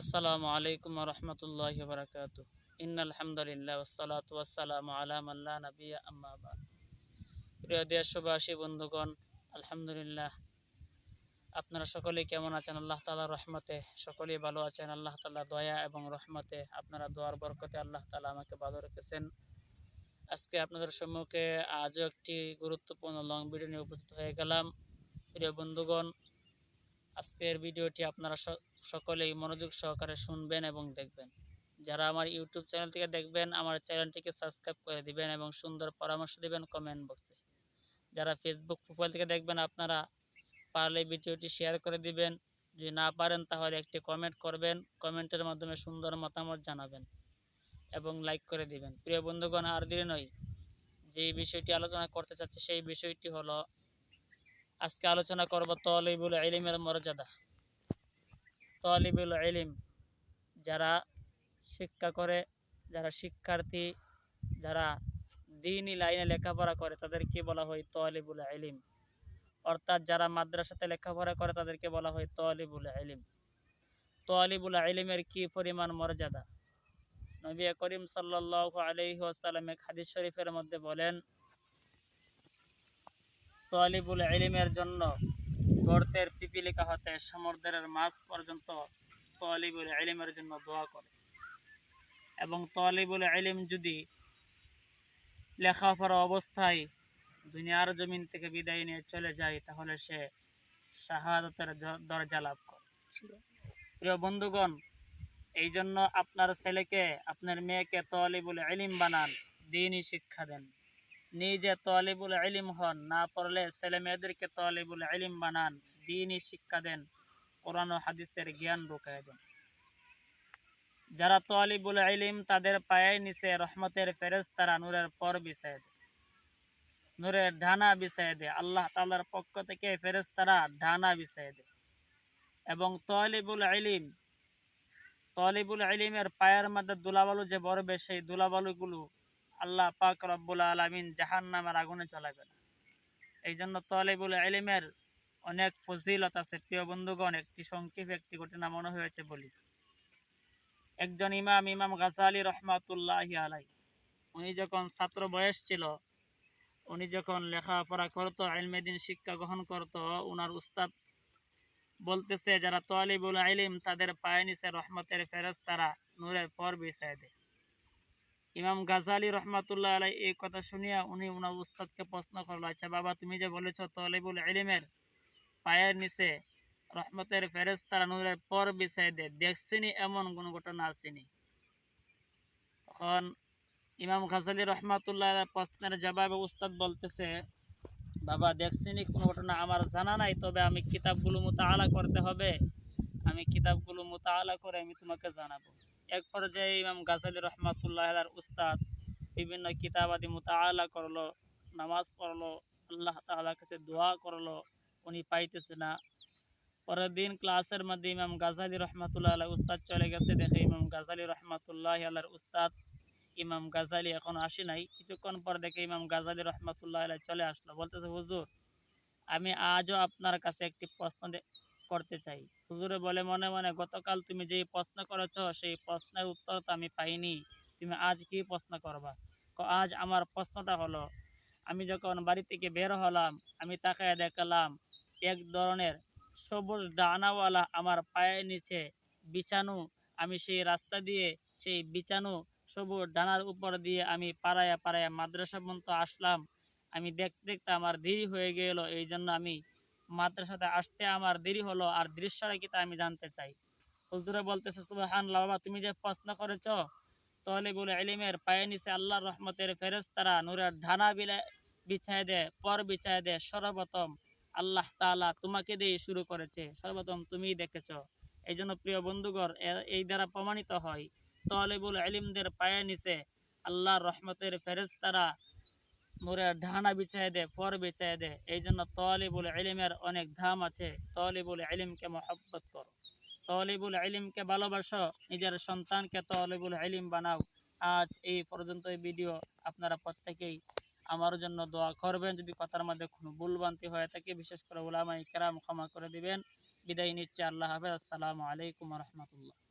আসসালামু আলাইকুম রহমতুল্লাহ বারকাত। ইন আলহামদুলিল্লাহ ওসালাত ওয়াসালাম আল্লাহ নবী আম্মাবাদ প্রিয় দেশবাসী, বন্ধুগণ, আলহামদুলিল্লাহ। আপনারা সকলেই কেমন আছেন? আল্লাহ তালা রহমতে সকলেই ভালো আছেন। আল্লাহ তালা দয়া এবং রহমতে আপনারা দোয়ার বরকতে আল্লাহ তালা আমাকে ভালো রেখেছেন। আজকে আপনাদের সম্মুখে আজও একটি গুরুত্বপূর্ণ লং ভিডিও নিয়ে উপস্থিত হয়ে গেলাম। প্রিয় বন্ধুগণ আজকের ভিডিওটি আপনারা সকলেই মনোযোগ সহকারে শুনবেন এবং দেখবেন। যারা আমার ইউটিউব চ্যানেল থেকে দেখবেন, আমার চ্যানেলটিকে সাবস্ক্রাইব করে দিবেন এবং সুন্দর পরামর্শ দিবেন কমেন্ট বক্সে। যারা ফেসবুক প্রোফাইল থেকে দেখবেন, আপনারা পারলে ভিডিওটি শেয়ার করে দিবেন। যদি না পারেন, তাহলে একটি কমেন্ট করবেন। কমেন্টের মাধ্যমে সুন্দর মতামত জানাবেন এবং লাইক করে দিবেন। প্রিয় বন্ধুগণ, আর দেরি নয়। যে বিষয়টি আলোচনা করতে চাচ্ছি, সেই বিষয়টি হলো আজকে আলোচনা করব তলিবুল ইলিমের মর্যাদা। তলিবুল ইলিম যারা শিক্ষা করে, যারা শিক্ষার্থী, যারা দিনই লাইনে লেখাপড়া করে তাদেরকে বলা হয় তলিবুল ইলিম? অর্থাৎ যারা মাদ্রাসাতে লেখাপড়া করে, তাদেরকে বলা হয় তলিবুল ইলিম। তলিবুল ইলিমের কি পরিমাণ মর্যাদা? নবী করিম সাল্লাহ আলহি হাদিস শরীফের মধ্যে বলেন তলিবুল ইলিমের জন্য গর্তের পিপিলিকা হতে সমুদ্রের মাছ পর্যন্ত তলিবুল ইলিমের জন্য দোয়া করে। এবং তলিবুল ইলিম যদি লেখাপড়া অবস্থায় দুনিয়ার জমিন থেকে বিদায় নিয়ে চলে যায়, তাহলে সে শাহাদতের দরজা লাভ করে। প্রিয় বন্ধুগণ এই জন্য আপনার ছেলেকে, আপনার মেয়েকে তলিবুল ইলিম বানান, দিনই শিক্ষা দেন। নিজে তলিবুল ইলিম হন, না পড়লে ছেলে মেয়েদেরকে তলিবুল ইলিম বানান, দিনই শিক্ষা দেন, কোরআন ও হাদিসের জ্ঞান ঢুকায় দেন। যারা তলিবুল ইলিম তাদের পায়ের নিচে রহমতের ফেরেজ তারা নূরের পর দেয়। নূরের ঢানা বিছায় দেয়। আল্লাহ তালার পক্ষ থেকে ফেরেজ তারা ঢানা বিছায় দেয়। এবং তলিবুল ইলিম, তলিবুল ইলিমের পায়ের মধ্যে দুলাবালু যে বরবে সেই দুলাবালুগুলো আল্লাহ পাক রব্বুল আলমিন জাহান নামের আগুনে চলাবে না এই জন্য তলিবুল ইলিমের অনেক ফজিলত আছে। প্রিয় বন্ধুগণ, একটি সংক্ষেপে একটি ঘটনা মনে হয়েছে বলি। একজন ইমাম ইমাম গাজালি রহমাতুল্লাহ আলাই উনি যখন ছাত্র বয়স ছিল, উনি যখন লেখাপড়া করতো আলমেদিন শিক্ষা গ্রহণ করত ওনার উস্তাদ বলতেছে, যারা তলিবুল ইলিম তাদের পায়ে নিচে রহমতের ফেরজ তারা নূরের পর বিছায় দেয়। ইমাম গাজালি রহমাতুল্লাহ আলাই এই কথা শুনিয়া উনি ওনার উস্তাদকে প্রশ্ন করল আচ্ছা বাবা, তুমি যে বলেছ তলিবুল ইলিমের পায়ের নিচে রহমতের ফেরেজ তারা নূরের পর বিছায় দেয়, দেখছিনি এমন কোনো ঘটনা আসেনি? তখন ইমাম গাজালি রহমাতুল্লাহ প্রশ্নের জবাবে উস্তাদ বলতেছে, বাবা, দেখছিনি কোনো ঘটনা, আমার জানা নাই, তবে আমি কিতাবগুলো মোতালা করতে হবে, আমি কিতাবগুলো মোতালা করে আমি তোমাকে জানাব। এক পর্যায়ে ইমাম গাজালি রহমাতুল্লাহ উস্তাদ বিভিন্ন কিতাব আদি মোতালা করল, নামাজ পড়ল, আল্লাহ তাআলার কাছে দোয়া করল, উনি পাইতেছে না। পরের দিন ক্লাসের মধ্যে ইমাম গাজালি রহমাতুল্লাহ আল্লাহ উস্তাদ চলে গেছে। দেখে ইমাম গাজালি রহমাতুল্লাহ আল্লাহর উস্তাদ, ইমাম গাজালি এখন আসে নাই। কিছুক্ষণ পর দেখে ইমাম গাজালি রহমাতুল্লাহ আলাই চলে আসলো। বলতেছে, হুজুর, আমি আজও আপনার কাছে একটি প্রশ্ন করতে চাই। হুজুরে বলে, মনে মনে, গতকাল তুমি যেই প্রশ্ন করেছ, সেই প্রশ্নের উত্তর তো আমি পাইনি। তুমি আজ কি প্রশ্ন করবা? আজ আমার প্রশ্নটা হলো, আমি যখন বাড়ি থেকে বের হলাম, আমি তাকায় দেখলাম, এক ধরনের সবুজ ডানাওয়ালা আমার পায়ের নিচে বিছানো, আমি সেই রাস্তা দিয়ে সেই বিছানো সবুজ ডানার উপর দিয়ে আমি পাড়ায়া পাড়ায়া মাদ্রাসা পর্যন্ত আসলাম। আমি দেখতে দেখতে আমার দেরি হয়ে গেল এই জন্য আমি মাদ্রাসাতে আসতে আমার দেরি হলো আর দৃশ্যটা কি তা আমি জানতে চাই। হুজুরে বলতেছে সুবহান বাবা, তুমি যে প্রশ্ন করেছ তাহলে বলে এলিমের পায়ে নিচে আল্লাহর রহমতের ফেরেজ তারা নূরের ঢানা বিলে, বিছায় দেয় পর বিছায় দেয় সর্বপ্রথম আল্লাহ তাআলা তোমাকে দিয়ে শুরু করেছে, সর্বপ্রথম তুমি দেখেছ। এই জন্য প্রিয় বন্ধুগর এই দ্বারা প্রমাণিত হয়, তলেবুল এলিমদের পায়ে নিচে আল্লাহর রহমতের ফেরেজ তারা নূরের ঢানা বিছায় দেয় পর বিছায় দেয় এই জন্য তলিবুল ইলিমের অনেক ধাম আছে। তলিবুল ইলিমকে মহব্বত করো। তলিবুল ইলিমকে ভালোবাসো। নিজের সন্তানকে তলিবুল ইলিম বানাও। আজ এই পর্যন্ত এই ভিডিও। আপনারা প্রত্যেকেই আমার জন্য দোয়া করবেন। যদি কথার মধ্যে কোনো ভুলবান্তি হয়ে থাকে, বিশেষ করে ওলামাই কেরাম ক্ষমা করে দিবেন। বিদায় নিচ্ছে। আল্লাহ হাফেজ। আসসালামু আলাইকুম রহমতুল্লাহ।